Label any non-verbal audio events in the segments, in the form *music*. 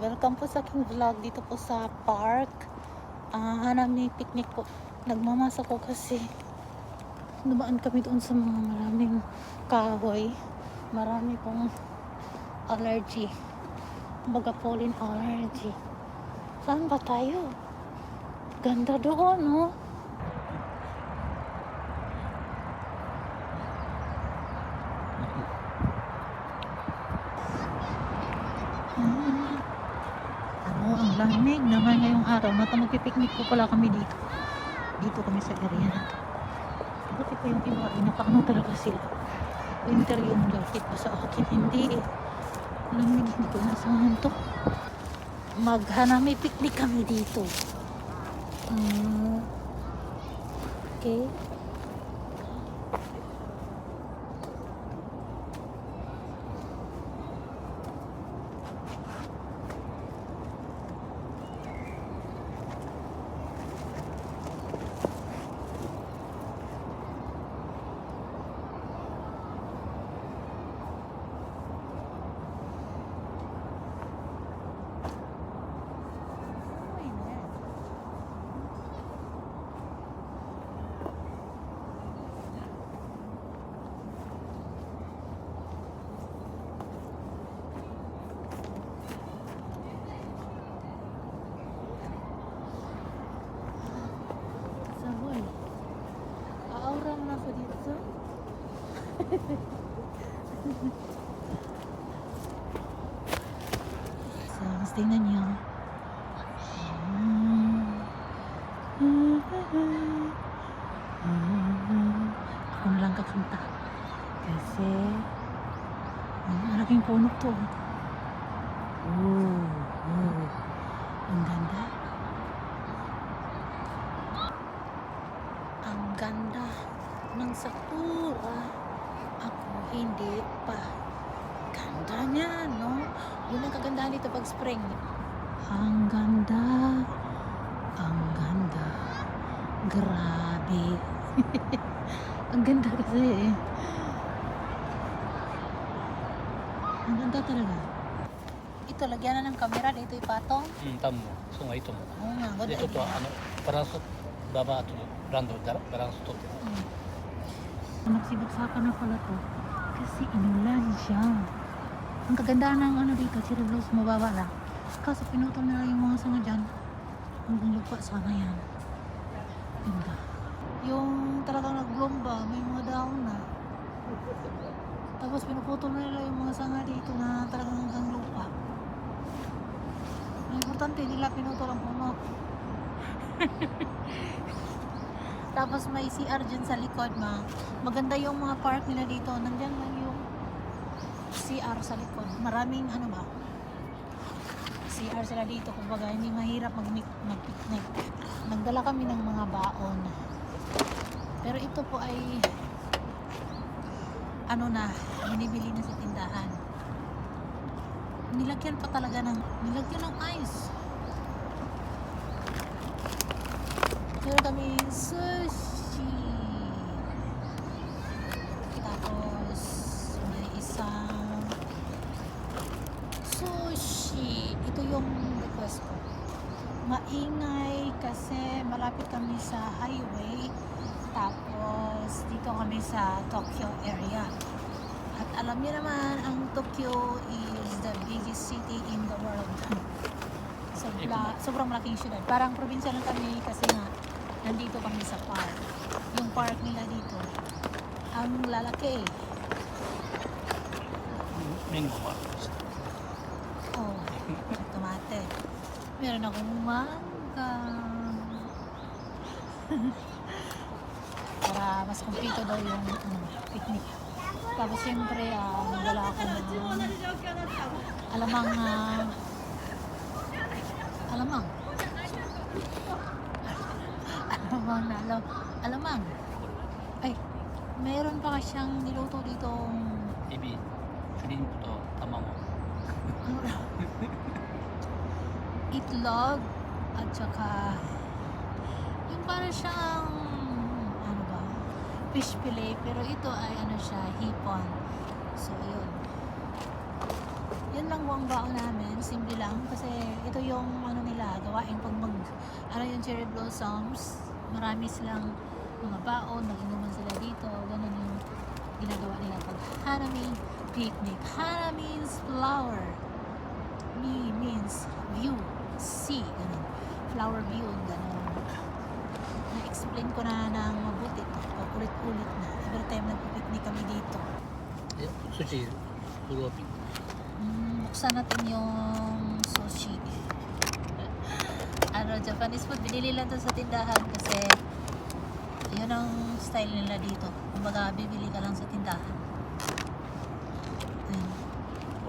Welcome po sa aking vlog dito po sa park. Ah, hanap ni picnic po. Nagmamasa ko kasi dumaan kami doon sa mga maraming kahoy. Marami pong allergy. Kumbaga pollen allergy. Saan ba tayo? Ganda doon, no? Ah. Ano, ang lamig naman ngayong araw. Mata magpipiknik po pala kami dito. Dito kami sa area na to. Buti pa yung iba, ay napakano talaga sila. Winter yung jacket pa sa akin. Hindi eh. Lamig, hindi ko nasahan to. Maghanami picnic kami dito. Ah, okay. Saboy. Aauram na ako dito. Mas tingnan niyo. Ako na lang kakanta. Kasi, ang malaking puno to. Oh, oh. Ang ganda. Ang ganda ng sakura. Ako hindi pa ganda niya, no? Yun ang kagandahan dito pag spring. Ang ganda. Ang ganda. Grabe. *laughs* ang ganda kasi eh. Ang ganda talaga. Ito, lagyan na ng kamera. Dito ipatong. Hmm, tamo. So nga ito mo. Oo nga. Good ito to, ano, parang sa baba ito. Brando, parang sa to. Hmm. Nagsibagsakan na pala to. Kasi inulan siya. Ang kagandahan ng ano dito, cherry blossom mababa lang. Kaso pinutol nila yung mga sanga dyan. Hanggang lupa sana yan. Ganda. Yung talagang nag-bloom may mga dahon na. Tapos pinuputol nila yung mga sanga dito na talagang hanggang lupa. Ang importante nila pinutol ang puno. *laughs* Tapos may CR dyan sa likod ma. Maganda yung mga park nila dito. Nandyan lang CR sa likod. Maraming ano ba? CR sila dito. Kumbaga hindi mahirap mag mag-picnic. Nagdala kami ng mga baon. Pero ito po ay ano na, binibili na sa tindahan. Nilagyan pa talaga ng nilagyan ng ice. Meron kami sushi. Tapos, may isang sushi. Ito yung request ko. Maingay kasi malapit kami sa highway. Tapos, dito kami sa Tokyo area. At alam niyo naman, ang Tokyo is the biggest city in the world. *laughs* Sobra, sobrang malaking syudad. Parang probinsya lang kami kasi nga nandito kami sa park. Yung park nila dito, ang lalaki. メン ate. Meron akong mangga. *laughs* Para mas kumpleto daw yung ano, picnic. Tapos siyempre, uh, wala akong uh, alamang uh, alamang *laughs* alamang na alam alamang ay meron pa siyang niluto dito Ibi, kanin po to, tamango. *laughs* itlog at saka yung para siyang ano ba fish fillet pero ito ay ano siya hipon so yun Yun lang ang baon namin. Simple lang. Kasi ito yung ano nila, gawain pag mag, ano yung cherry blossoms. Marami silang mga baon, mag-inuman sila dito. Ganun yung ginagawa nila pag Hanami picnic. Hana means flower. Mi means view sea. Flower view, ganun. Na-explain ko na ng mabuti to. Paulit-ulit na. Every time nagpipiknik kami dito. Eh, sushi, suropin. Mm, buksan natin yung sushi. ano, Japanese food. Binili lang to sa tindahan kasi yun ang style nila dito. Kumbaga, bibili ka lang sa tindahan.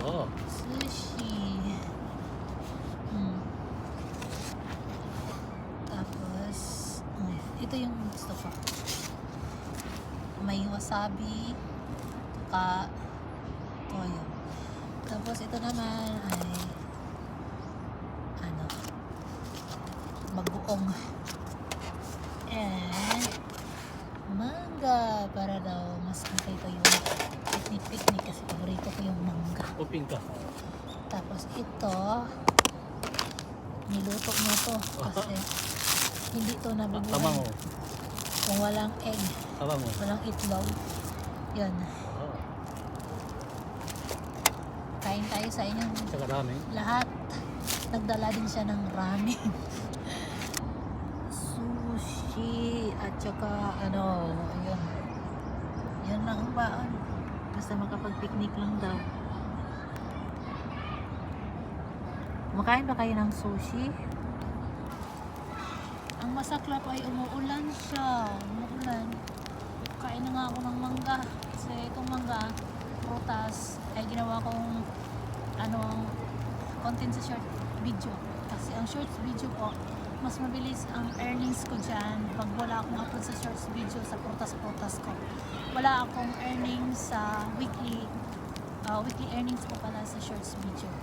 Oh. Sushi. may wasabi ka toyo oh, tapos ito naman ay ano magbuong. And mangga para daw mas okay to yung picnic picnic kasi paborito ko yung mangga. Upin ka. tapos ito niluto na to kasi *laughs* hindi to nabubuhay. Tama mo. Kung walang egg, Sawa mo. walang itlog, yun. Oh. Kain tayo sa inyong Saka dami. lahat. Nagdala din siya ng ramen. *laughs* Sushi at saka ano, yun. Yun lang ang baon. Basta makapag-picnic lang daw. Kumakain ba kayo ng sushi? Ang masaklap ay umuulan siya. Umuulan. Kain na nga ako ng mangga. Kasi itong mangga, prutas, ay ginawa kong ano, content sa short video. Kasi ang short video po, mas mabilis ang earnings ko dyan pag wala akong upload sa shorts video sa prutas-prutas ko. Wala akong earnings sa weekly, uh, weekly earnings po pala sa shorts video.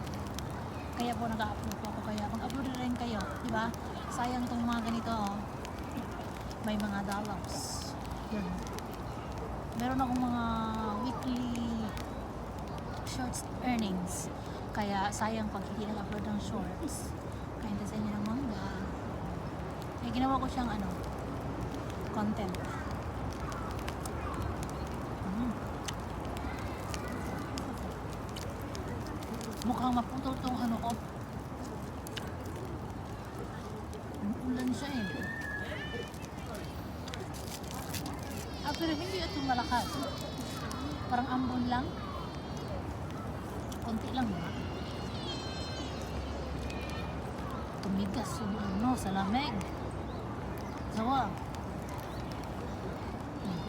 Kaya po nag-upload po ako. Kaya mag-upload na rin kayo, di ba? Sayang tong mga ganito, oh. May mga dollars. Yun. Meron akong mga weekly shorts earnings. Kaya sayang pag hindi nag-upload ng shorts. Kain sa inyo ng manga. Kaya ginawa ko siyang ano, content. Mm. Mukhang maputol tong ano ko. Ulan siya eh. Ah, pero hindi ito malakas. Parang ambon lang. Konti lang ba? Tumigas yung ano sa lamig. Sawa. Hmm.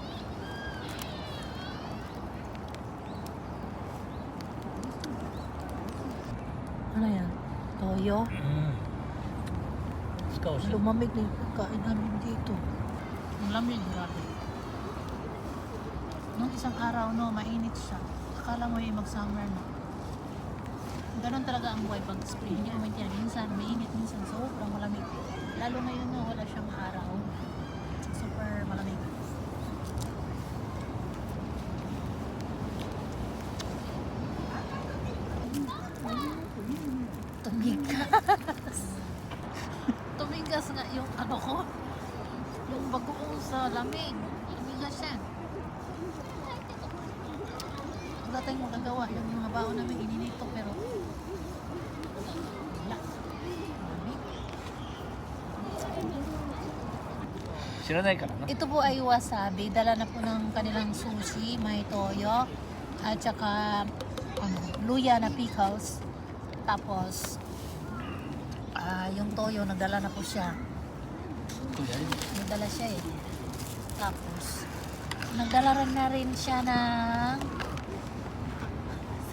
Ano yan? Toyo? Mm. Lumamig na yung pagkain namin dito. Ang lamig, grabe. Nung isang araw, no, mainit siya. Akala mo yung mag-summer na. Ganon talaga ang buhay pag spring. Hindi naman yan. Minsan mainit, minsan sobrang malamig. Lalo ngayon, no, wala siyang araw. Super malamig. Tumigas. *laughs* Tumigas nga yung ano ko. Yung bagoong sa lamig. Tumigas siya. Wala tayong magagawa. Yung mga baon namin ininito pero wala. Sinanay ka na? Ito po ay wasabi. Dala na po ng kanilang sushi, may toyo, at saka ano, luya na pickles. Tapos, uh, yung toyo, nagdala na po siya. Nagdala siya eh. Tapos, nagdala rin na rin siya ng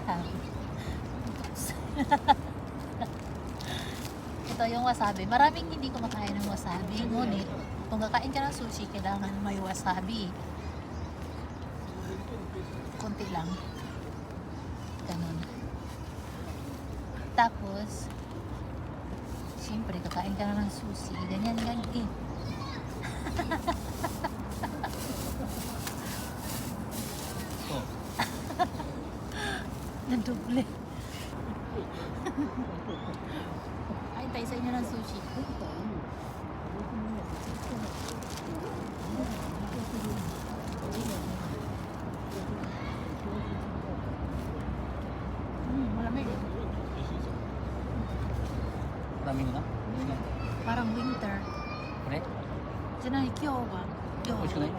*laughs* Ito yung wasabi. Maraming hindi kumakain ng wasabi. Ngunit, kung kakain ka ng sushi, kailangan may wasabi. Konti lang. Ganun. Tapos, siyempre, kakain ka na ng sushi. Ganyan, ganyan. Eh. *laughs* Oh. Nadoble. Kain tayo sa inyo ng sushi. Mm, malamig. Maraming na. Parang winter. これじゃない、今日は。今日美味しくない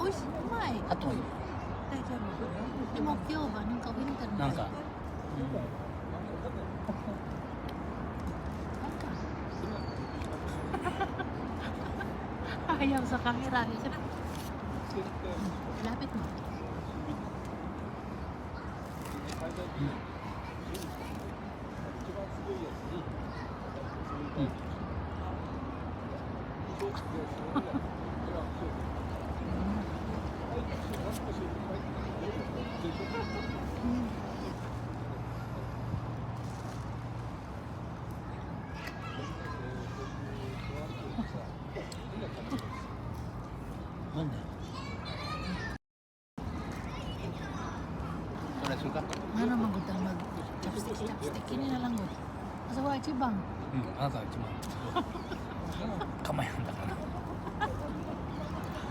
美味しい。うまい。あといい大丈夫。でも今日はなんかウィンターみたないんか、Ayaw sa camera. Ayaw na. Lapit *laughs* mo. Mm. Mm. 하나도 알지만 가만히 한다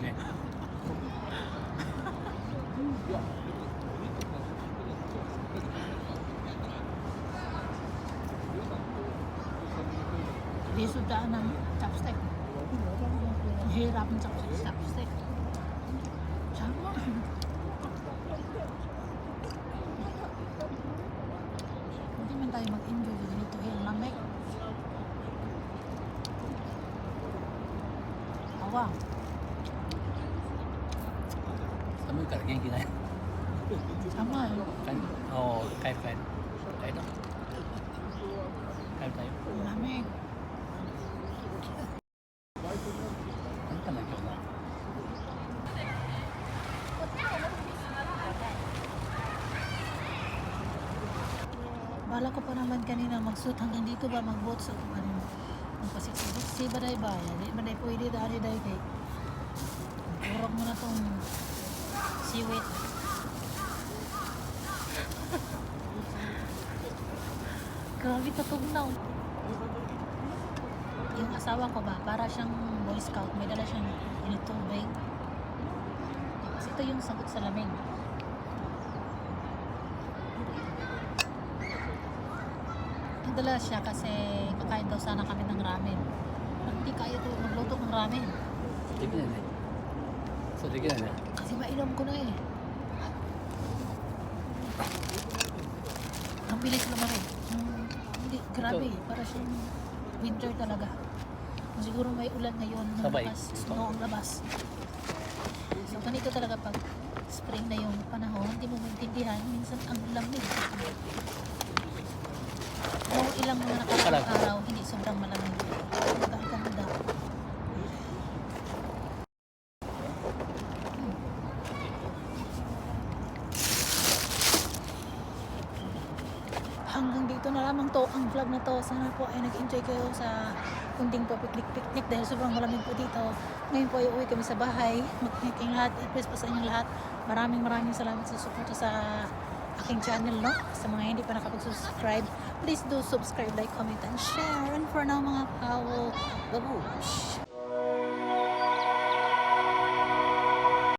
네. Dia sudah enam chopstick. Hirap chopstick, chopstick. Jangan. Awa. 寒いから元気ない Sama. 帰るおー帰る帰る帰る帰るたよ Ang lamig. 何かな今日な Bala ko pa naman kanina magsuot hanggang dito ba mag-boat sa kung Ano magpasiksik si baday ba di baday pwede dali day kay Urog mo na tong siwit Grabe katugnaw Yung asawa ko ba para siyang boy scout may dala siyang initubig Tapos ito yung sagot sa lamig Nadala siya kasi kakain daw sana kami ng ramen. Hindi kaya ito magluto ng ramen. Sige na na. So, sige na na. Kasi mainom ko na eh. Ang bilis naman eh. Hmm, hindi, grabe eh. Para siyang winter talaga. Siguro may ulan ngayon. Ng Sabay. Labas, snow ang labas. So, ganito talaga pag spring na yung panahon, hindi mo maintindihan. Minsan ang lamig. Kung ilang mga nakaraang araw, hindi sobrang malamig. Magkakaganda. hanggang dito na lamang to ang vlog na to. Sana po ay nag-enjoy kayo sa kunding po picnic-picnic dahil sobrang malamig po dito. Ngayon po ay uwi kami sa bahay. Mag-picnic lahat. I-press po sa inyong lahat. Maraming maraming salamat sa support sa aking channel, no? Sa mga hindi pa nakapag-subscribe, please do subscribe, like, comment, and share. And for now, mga pao, babush!